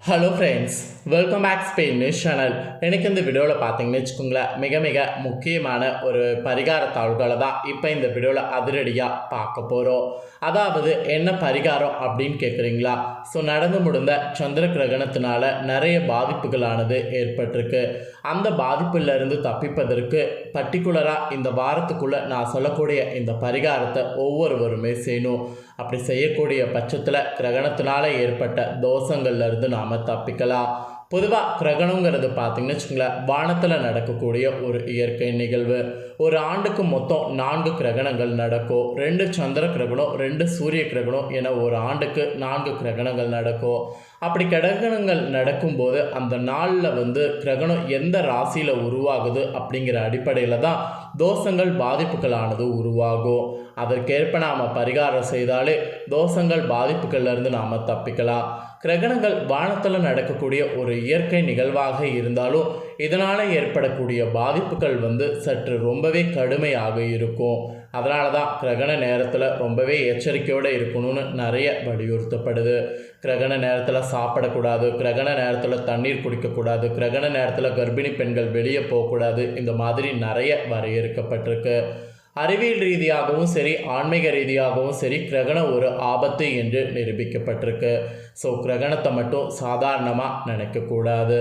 Hello friends welcome back Spain news channel எனக்கு இந்த வீடியோவில் பார்த்தீங்கன்னு வச்சுக்கோங்களேன் மிக மிக முக்கியமான ஒரு பரிகார தாள்களை தான் இப்போ இந்த வீடியோவில் அதிரடியாக பார்க்க போகிறோம் அதாவது என்ன பரிகாரம் அப்படின்னு கேட்குறீங்களா ஸோ நடந்து முடிந்த சந்திர கிரகணத்தினால நிறைய பாதிப்புகளானது ஏற்பட்டிருக்கு. அந்த பாதிப்பிலிருந்து தப்பிப்பதற்கு பர்டிகுலராக இந்த வாரத்துக்குள்ளே நான் சொல்லக்கூடிய இந்த பரிகாரத்தை ஒவ்வொருவருமே செய்யணும். அப்படி செய்யக்கூடிய பட்சத்தில் கிரகணத்தினால ஏற்பட்ட தோஷங்கள்லேருந்து நாம் தப்பிக்கலாம். பொதுவாக கிரகணங்கிறது பார்த்தீங்கன்னு வச்சுக்கோங்களேன் வானத்தில் நடக்கக்கூடிய ஒரு இயற்கை நிகழ்வு. ஒரு ஆண்டுக்கு மொத்தம் நான்கு கிரகணங்கள் நடக்கும். ரெண்டு சந்திர கிரகணம் ரெண்டு சூரிய கிரகணம் என ஒரு ஆண்டுக்கு நான்கு கிரகணங்கள் நடக்கும். அப்படி கிரகணங்கள் நடக்கும்போது அந்த நாளில் வந்து கிரகணம் எந்த ராசியில் உருவாகுது அப்படிங்கிற அடிப்படையில் தான் தோஷங்கள் பாதிப்புகளானது உருவாகும் அதற்கேற்ப நாம் பரிகாரம் செய்தாலே தோஷங்கள் பாதிப்புகள்லேருந்து நாம் தப்பிக்கலாம். கிரகணங்கள் வானத்தில் நடக்கக்கூடிய ஒரு இயற்கை நிகழ்வாக இருந்தாலும் இதனால் ஏற்படக்கூடிய பாதிப்புகள் வந்து சற்று ரொம்பவே கடுமையாக இருக்கும். அதனால தான் கிரகண நேரத்தில் ரொம்பவே எச்சரிக்கையோடு இருக்கணும்னு நிறைய வலியுறுத்தப்படுது. கிரகண நேரத்தில் சாப்பிடக்கூடாது கிரகண நேரத்தில் தண்ணீர் குடிக்கக்கூடாது கிரகண நேரத்தில் கர்ப்பிணி பெண்கள் வெளியே போகக்கூடாது இந்த மாதிரி நிறைய வரையறுக்கப்பட்டிருக்கு. அறிவியல் ரீதியாகவும் சரி ஆன்மீக ரீதியாகவும் சரி கிரகணம் ஒரு ஆபத்து என்று நிரூபிக்கப்பட்டிருக்கு. ஸோ கிரகணத்தை மட்டும் சாதாரணமாக நினைக்கக்கூடாது.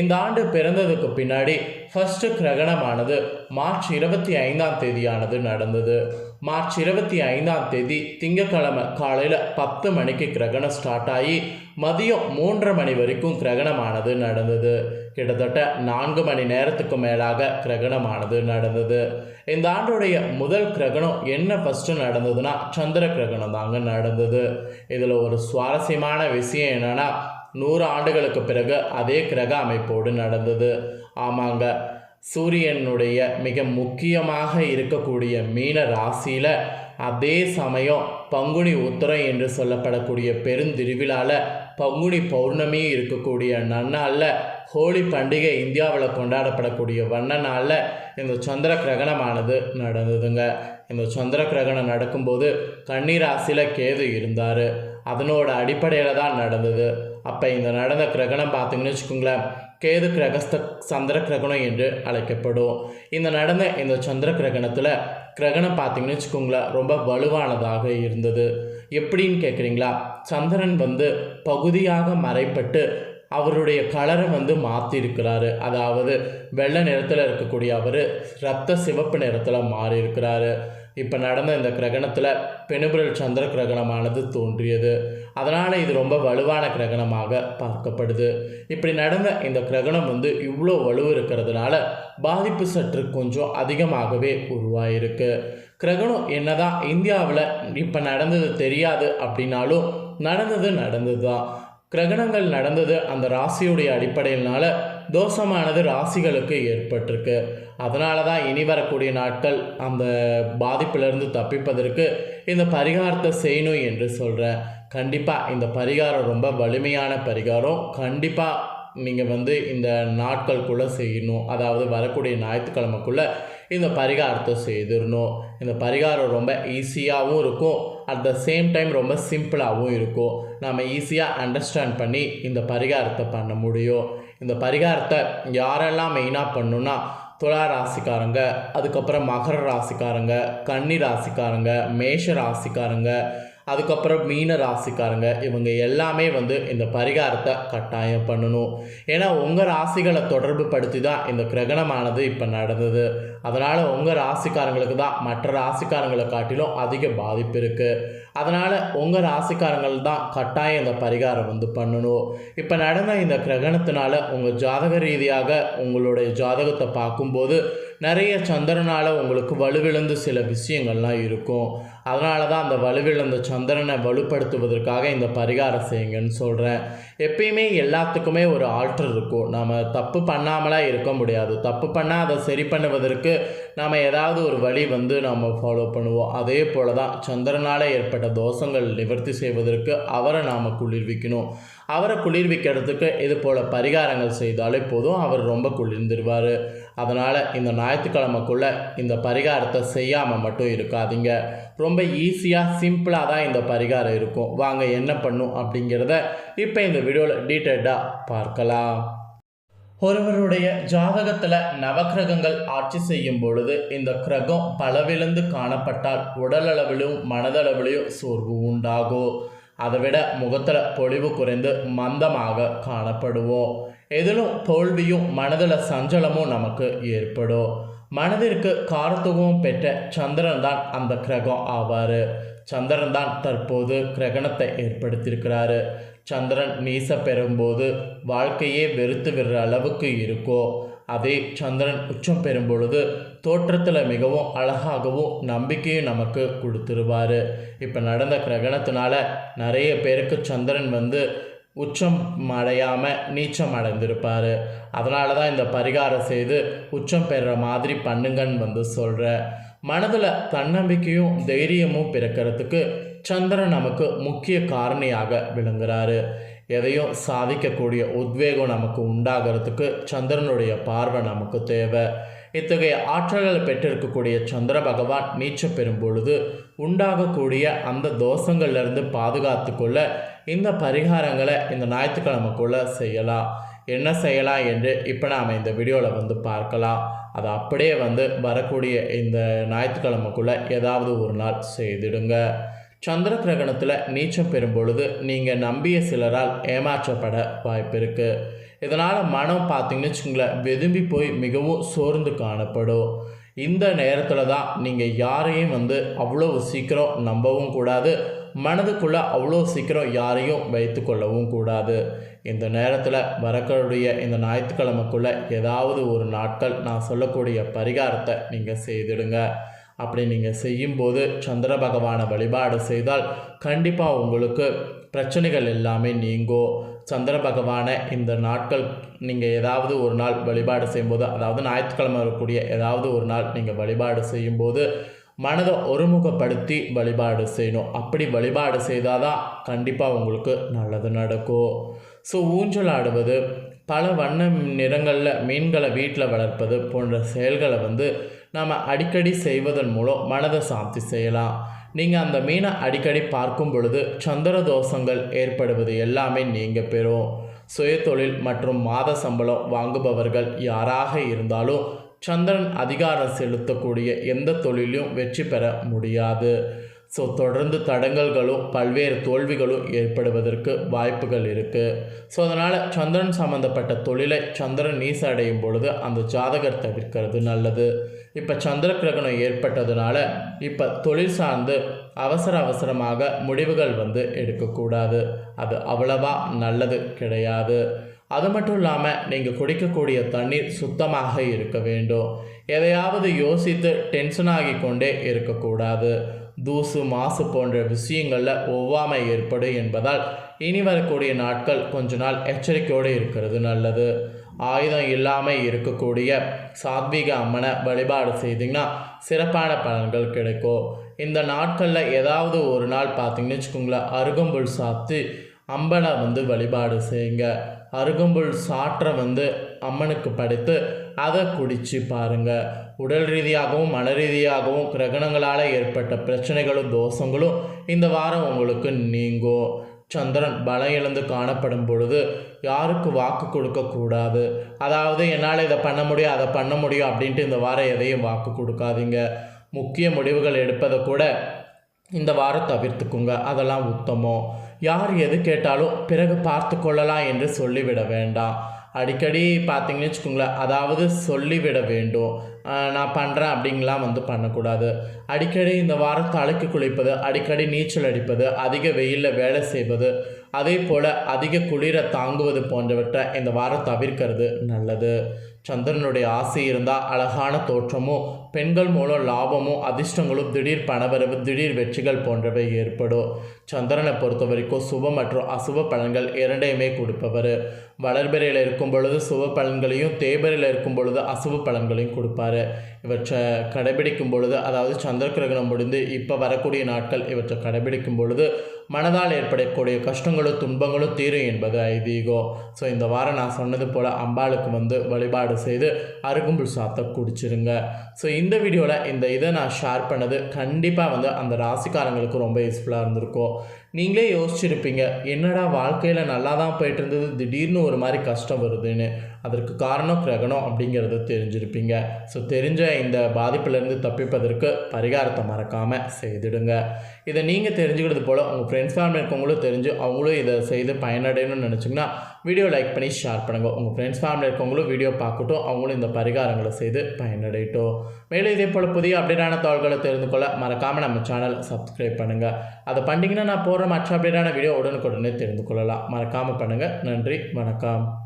இந்த ஆண்டு பிறந்ததுக்கு பின்னாடி ஃபஸ்ட்டு கிரகணமானது மார்ச் இருபத்தி ஐந்தாம் தேதியானது நடந்தது. மார்ச் இருபத்தி ஐந்தாம் தேதி திங்கக்கிழமை காலையில் பத்து மணிக்கு கிரகணம் ஸ்டார்ட் ஆகி மதியம் மூன்றரை மணி வரைக்கும் கிரகணமானது நடந்தது. கிட்டத்தட்ட நான்கு மணி நேரத்துக்கு மேலாக கிரகணமானது நடந்தது. இந்த ஆண்டுடைய முதல் கிரகணம் என்ன ஃபஸ்ட்டு நடந்ததுன்னா சந்திர கிரகணம் தாங்க நடந்தது. இதில் ஒரு சுவாரஸ்யமான விஷயம் என்னென்னா நூறு ஆண்டுகளுக்கு பிறகு அதே கிரக அமைப்போடு நடந்தது. ஆமாங்க சூரியனுடைய மிக முக்கியமாக இருக்கக்கூடிய மீன ராசியில் அதே சமயம் பங்குனி உத்தரம் என்று சொல்லப்படக்கூடிய பெருந்திருவிழாவில் பங்குனி பௌர்ணமி இருக்கக்கூடிய நன்னாளில் ஹோலி பண்டிகை இந்தியாவில் கொண்டாடப்படக்கூடிய வண்ண நாளில் இந்த சந்திர கிரகணமானது நடந்ததுங்க. இந்த சந்திர கிரகணம் நடக்கும்போது கன்னிராசியில் கேது இருந்தார். அதனோட அடிப்படையில் தான் நடந்தது. அப்போ இந்த நடந்த கிரகணம் பார்த்தீங்கன்னு வச்சுக்கோங்களேன் கேது கிரகஸ்த சந்திர கிரகணம் என்று அழைக்கப்படும். இந்த நடந்த இந்த சந்திர கிரகணத்தில் கிரகணம் பார்த்தீங்கன்னு வச்சுக்கோங்களேன் ரொம்ப வலுவானதாக இருந்தது. எப்படின்னு கேட்குறீங்களா சந்திரன் வந்து பகுதியாக மறைப்பட்டு அவருடைய கலரை வந்து மாற்றிருக்கிறாரு அதாவது வெள்ளை நிறத்தில் இருக்கக்கூடிய அவர் ரத்த சிவப்பு நிறத்தில் மாறியிருக்கிறாரு. இப்போ நடந்த இந்த கிரகணத்தில் பெனுபிரல் சந்திர கிரகணமானது தோன்றியது. அதனால் இது ரொம்ப வலுவான கிரகணமாக பார்க்கப்படுது. இப்படி நடந்த இந்த கிரகணம் வந்து இவ்வளோ வலு இருக்கிறதுனால பாதிப்பு சற்று கொஞ்சம் அதிகமாகவே உருவாயிருக்கு. கிரகணம் என்னதான் இந்தியாவில் இப்போ நடந்தது தெரியாது அப்படின்னாலும் நடந்தது நடந்தது தான் கிரகணங்கள் நடந்தது அந்த ராசியுடைய அடிப்படையினால தோஷமானது ராசிகளுக்கு ஏற்பட்டிருக்கு. அதனால தான் இனி வரக்கூடிய நாட்கள் அந்த பாதிப்பிலிருந்து தப்பிப்பதற்கு இந்த பரிகாரத்தை செய்யணும் என்று சொல்கிறேன் கண்டிப்பாக இந்த பரிகாரம் ரொம்ப வலிமையான பரிகாரம். கண்டிப்பாக நீங்கள் வந்து இந்த நாட்களுக்குள்ளே செய்யணும். அதாவது வரக்கூடிய ஞாயிற்றுக்கிழமைக்குள்ளே இந்த பரிகாரத்தை செய்திடணும். இந்த பரிகாரம் ரொம்ப ஈஸியாகவும் இருக்கும். அட் த சேம் டைம் ரொம்ப சிம்பிளாகவும் இருக்கும். நம்ம ஈஸியாக அண்டர்ஸ்டாண்ட் பண்ணி இந்த பரிகாரத்தை பண்ண முடியும். இந்த பரிகாரத்தை யாரெல்லாம் மெயினாக பண்ணுன்னா துலா ராசிக்காரங்க அதுக்கப்புறம் மகர ராசிக்காரங்க கன்னி ராசிக்காரங்க மேஷ ராசிக்காரங்க அதுக்கப்புறம் மீன ராசிக்காரங்க இவங்க எல்லாமே வந்து இந்த பரிகாரத்தை கட்டாயம் பண்ணணும். ஏன்னா உங்கள் ராசிகளை தொடர்பு படுத்தி தான் இந்த கிரகணமானது இப்போ நடந்தது. அதனால் உங்கள் ராசிக்காரங்களுக்கு தான் மற்ற ராசிக்காரங்களை காட்டிலும் அதிக பாதிப்பு இருக்குது அதனால் உங்கள் ராசிக்காரங்கள் தான் கட்டாயம் இந்த பரிகாரம் வந்து பண்ணணும். இப்போ நடந்த இந்த கிரகணத்தினால உங்கள் ஜாதக ரீதியாக உங்களுடைய ஜாதகத்தை பார்க்கும்போது நிறைய சந்திரனால் உங்களுக்கு வலுவிழந்து சில விஷயங்கள்லாம் இருக்கும். அதனால தான் அந்த வலுவிழந்த சந்திரனை வலுப்படுத்துவதற்காக இந்த பரிகாரம் செய்யுங்கன்னு சொல்கிறேன் எப்பயுமே எல்லாத்துக்குமே ஒரு ஆல்டர் இருக்கும். நாம் தப்பு பண்ணாமலாம் இருக்க முடியாது. தப்பு பண்ணால் அதை சரி பண்ணுவதற்கு நாம் ஏதாவது ஒரு வழி வந்து நம்ம ஃபாலோ பண்ணுவோம். அதே போல் தான் சந்திரனால் ஏற்பட்ட தோஷங்கள் நிவர்த்தி செய்வதற்கு அவரை நாம் குளிர்விக்கணும். அவரை குளிர்விக்கிறதுக்கு இது போல் பரிகாரங்கள் செய்தாலே போதும் அவர் ரொம்ப குளிர்ந்துருவார். அதனால் இந்த ஞாயிற்றுக்கிழமைக்குள்ளே இந்த பரிகாரத்தை செய்யாமல் மட்டும் இருக்காதீங்க. ரொம்ப ஈஸியாக சிம்பிளாக தான் இந்த பரிகாரம் இருக்கும். வாங்க என்ன பண்ணும் அப்படிங்கிறத இப்போ இந்த வீடியோவில் டீட்டெயில்டாக பார்க்கலாம். ஒருவருடைய ஜாதகத்தில் நவக்கிரகங்கள் ஆட்சி செய்யும் பொழுது இந்த கிரகம் பலவிழந்து காணப்பட்டால் உடலளவிலும் மனதளவிலும் சோர்வு உண்டாகும். அதைவிட முகத்தில் பொழிவு குறைந்து மந்தமாக காணப்படுவோம். எதிலும் தோல்வியும் மனதில் சஞ்சலமும் நமக்கு ஏற்படும். மனதிற்கு காரத்துவம் பெற்ற சந்திரன் தான் அந்த கிரகம் ஆவார். சந்திரன் தான் தற்போது கிரகணத்தை ஏற்படுத்தியிருக்கிறாரு. சந்திரன் நீச பெறும்போது வாழ்க்கையே வெறுத்து விடுற அளவுக்கு இருக்கோ. அதே சந்திரன் உச்சம் பெறும் பொழுது தோற்றத்தில் மிகவும் அழகாகவும் நம்பிக்கையும் நமக்கு கொடுத்துருவார். இப்போ நடந்த கிரகணத்தினால நிறைய பேருக்கு சந்திரன் வந்து உச்சம் அடையாமல் நீச்சம் அடைந்திருப்பார். அதனால தான் இந்த பரிகாரம் செய்து உச்சம் பெறுற மாதிரி பண்ணுங்கன்னு வந்து சொல்கிறேன் மனதில் தன்னம்பிக்கையும் தைரியமும் பிறக்கிறதுக்கு சந்திரன் நமக்கு முக்கிய காரணியாக விளங்குறாரு. எதையும் சாதிக்கக்கூடிய உத்வேகம் நமக்கு உண்டாகிறதுக்கு சந்திரனுடைய பார்வை நமக்கு தேவை. இத்தகைய ஆற்றல்களை பெற்றிருக்கக்கூடிய சந்திர பகவான் நீச்சம் பெறும் பொழுது உண்டாகக்கூடிய அந்த தோஷங்கள்லேருந்து பாதுகாத்து கொள்ள இந்த பரிகாரங்களை இந்த ஞாயிற்றுக்கிழமைக்குள்ளே செய்யலாம். என்ன செய்யலாம் என்று இப்போ நாம் இந்த வீடியோவில் வந்து பார்க்கலாம். அதை அப்படியே வந்து வரக்கூடிய இந்த ஞாயிற்றுக்கிழமைக்குள்ளே ஏதாவது ஒரு நாள் செய்திடுங்க. சந்திர கிரகணத்தில் நீச்சம் பெறும் பொழுது நீங்கள் நம்பிய சிலரால் ஏமாற்றப்பட வாய்ப்பு இருக்குது இதனால் மனம் பார்த்தீங்கன்னு வச்சுங்களேன் வெதும்பி போய் மிகவும் சோர்ந்து காணப்படும். இந்த நேரத்தில் தான் நீங்கள் யாரையும் வந்து அவ்வளோ சீக்கிரம் நம்பவும் கூடாது. மனதுக்குள்ளே அவ்வளோ சீக்கிரம் யாரையும் வைத்து கொள்ளவும் கூடாது. இந்த நேரத்தில் வரக்கூடிய இந்த ஞாயிற்றுக்கிழமைக்குள்ளே ஏதாவது ஒரு நாட்கள் நான் சொல்லக்கூடிய பரிகாரத்தை நீங்கள் செய்திடுங்க. அப்படி நீங்கள் செய்யும்போது சந்திர பகவானை வழிபாடு செய்தால் கண்டிப்பாக உங்களுக்கு பிரச்சனைகள் எல்லாமே நீங்கும் சந்திர பகவானை இந்த நாட்கள் நீங்கள் ஏதாவது ஒரு நாள் வழிபாடு செய்யும்போது அதாவது ஞாயிற்றுக்கிழமை வரக்கூடிய ஏதாவது ஒரு நாள் நீங்கள் வழிபாடு செய்யும்போது மனதை ஒருமுகப்படுத்தி வழிபாடு செய்யணும். அப்படி வழிபாடு செய்தால் தான் கண்டிப்பாக உங்களுக்கு நல்லது நடக்கும். ஸோ ஊஞ்சல் ஆடுவது பல வண்ண நிறங்களில் மீன்களை வீட்டில் வளர்ப்பது போன்ற செயல்களை வந்து நாம் அடிக்கடி செய்வதன் மூலம் மனதை சாந்தி செய்யலாம். நீங்கள் அந்த மீனை அடிக்கடி பார்க்கும் பொழுது சந்திர தோஷங்கள் ஏற்படுவது எல்லாமே நீங்கள் பெறும். சுயதொழில் மற்றும் மாத சம்பளம் வாங்குபவர்கள் யாராக இருந்தாலும் சந்திரன் அதிகாரம் செலுத்தக்கூடிய எந்த தொழிலையும் வெற்றி பெற முடியாது. ஸோ தொடர்ந்து தடங்கல்களும் பல்வேறு தோல்விகளும் ஏற்படுவதற்கு வாய்ப்புகள் இருக்குது ஸோ அதனால் சந்திரன் சம்மந்தப்பட்ட தொழிலை சந்திரன் நீச அடையும் பொழுது அந்த ஜாதகர் தவிர்க்கிறது நல்லது. இப்போ சந்திர கிரகணம் ஏற்பட்டதுனால இப்போ தொழில் சார்ந்து அவசர அவசரமாக முடிவுகள் வந்து எடுக்கக்கூடாது. அது அவ்வளவா நல்லது கிடையாது. அது மட்டும் இல்லாமல் நீங்கள் குடிக்கக்கூடிய தண்ணீர் சுத்தமாக இருக்க வேண்டும். எதையாவது யோசித்து டென்ஷன் ஆகி கொண்டே இருக்கக்கூடாது. தூசு மாசு போன்ற விஷயங்களில் ஒவ்வாமை ஏற்படும் என்பதால் இனி வரக்கூடிய நாட்கள் கொஞ்ச நாள் எச்சரிக்கையோடு இருக்கிறது நல்லது. ஆயுதம் இல்லாமல் இருக்கக்கூடிய சாத்வீக அம்மனை வழிபாடு செய்திங்கன்னா சிறப்பான பலன்கள் கிடைக்கும். இந்த நாட்களில் ஏதாவது ஒரு நாள் பார்த்தீங்கன்னு வச்சுக்கோங்களேன் அருகம்புல் சாத்து அம்பனை வந்து வழிபாடு செய்யுங்க. அருகம்புல் சாற்றை வந்து அம்மனுக்கு படைத்து அதை குடித்து பாருங்கள் உடல் ரீதியாகவும் மன ரீதியாகவும் கிரகணங்களால் ஏற்பட்ட பிரச்சனைகளும் தோஷங்களும் இந்த வாரம் உங்களுக்கு நீங்கும். சந்திரன் பலம் இழந்து காணப்படும் பொழுது யாருக்கு வாக்கு கொடுக்கக்கூடாது? அதாவது என்னால் இதை பண்ண முடியும் அதை பண்ண முடியும் அப்படின்ட்டு இந்த வாரம் எதையும் வாக்கு கொடுக்காதீங்க. முக்கிய முடிவுகள் எடுப்பதை கூட இந்த வாரம் தவிர்த்துக்குங்க. அதெல்லாம் உத்தமம். யார் எது கேட்டாலும் பிறகு பார்த்து கொள்ளலாம் என்று சொல்லிவிட வேண்டாம். அடிக்கடி பார்த்தீங்கன்னு வச்சுக்கோங்களேன் அதாவது சொல்லிவிட வேண்டும். நான் பண்ணுறேன் அப்படிங்கலாம் வந்து பண்ணக்கூடாது. அடிக்கடி இந்த வாரம் தலைக்கு குளிப்பது அடிக்கடி நீச்சல் அடிப்பது அதிக வெயிலில் வேலை செய்வது அதே போல் அதிக குளிரை தாங்குவது போன்றவற்றை இந்த வாரம் தவிர்க்கிறது நல்லது. சந்திரனுடைய ஆசை இருந்தால் அழகான தோற்றமும் பெண்கள் மூலம் லாபமும் அதிர்ஷ்டங்களும் திடீர் பணவரவு திடீர் வெற்றிகள் போன்றவை ஏற்படும். சந்திரனை பொறுத்த வரைக்கும் சுப மற்றும் அசுப பலன்கள் இரண்டையுமே கொடுப்பவர். வளர்பிறையில் இருக்கும் பொழுது சுப பலன்களையும் தேய்பிறையில் இருக்கும் பொழுது அசுப பலன்களையும் கொடுப்பாரு. இவற்றை கடைபிடிக்கும் பொழுது அதாவது சந்திர கிரகணம் முடிந்து இப்போ வரக்கூடிய நாட்கள் இவற்றை கடைபிடிக்கும் பொழுது மனதால் ஏற்படக்கூடிய கஷ்டங்களும் துன்பங்களும் தீரும் என்பது ஐதீகம் ஸோ இந்த வாரம் நான் சொன்னது போல் அம்பாளுக்கு வந்து வழிபாடு செய்து அருகும்புல் சாத்தை குடிச்சிருங்க. ஸோ இந்த வீடியோவில் இந்த இதை நான் ஷேர் பண்ணது கண்டிப்பாக வந்து அந்த ராசிக்காரங்களுக்கு ரொம்ப யூஸ்ஃபுல்லாக இருந்திருக்கும். நீங்களே யோசிச்சிருப்பீங்க என்னடா வாழ்க்கையில் நல்லா தான் போயிட்டு இருந்தது திடீர்னு ஒரு மாதிரி கஷ்டம் வருதுன்னு. அதற்கு காரணம் கிரகணம் அப்படிங்கிறத தெரிஞ்சிருப்பீங்க. ஸோ தெரிஞ்ச இந்த பாதிப்பிலேருந்து தப்பிப்பதற்கு பரிகாரத்தை மறக்காமல் செய்திடுங்க. இதை நீங்கள் தெரிஞ்சுக்கிறது போல் உங்கள் ஃப்ரெண்ட்ஸ் ஃபேமிலி இருக்கவங்களும் தெரிஞ்சு அவங்களும் இதை செய்து பயனடையணும்னு நினச்சிங்கன்னா வீடியோ லைக் பண்ணி ஷேர் பண்ணுங்கள் உங்கள் ஃப்ரெண்ட்ஸ் ஃபேமிலி இருக்கவங்களும் வீடியோ பார்க்கட்டும் அவங்களும் இந்த பரிகாரங்களை செய்து பயனடையட்டும். மேலும் இதே போல் புதிய அப்டேட்டான தகவல்களை தெரிந்து கொள்ள மறக்காமல் நம்ம சேனலை சப்ஸ்கிரைப் பண்ணுங்கள் அதை பண்ணிங்கன்னா நான் போடுற மற்ற அப்டேட்டான வீடியோ உடனுக்குடனே தெரிந்து கொள்ளலாம். மறக்காமல் பண்ணுங்கள் நன்றி. வணக்கம்.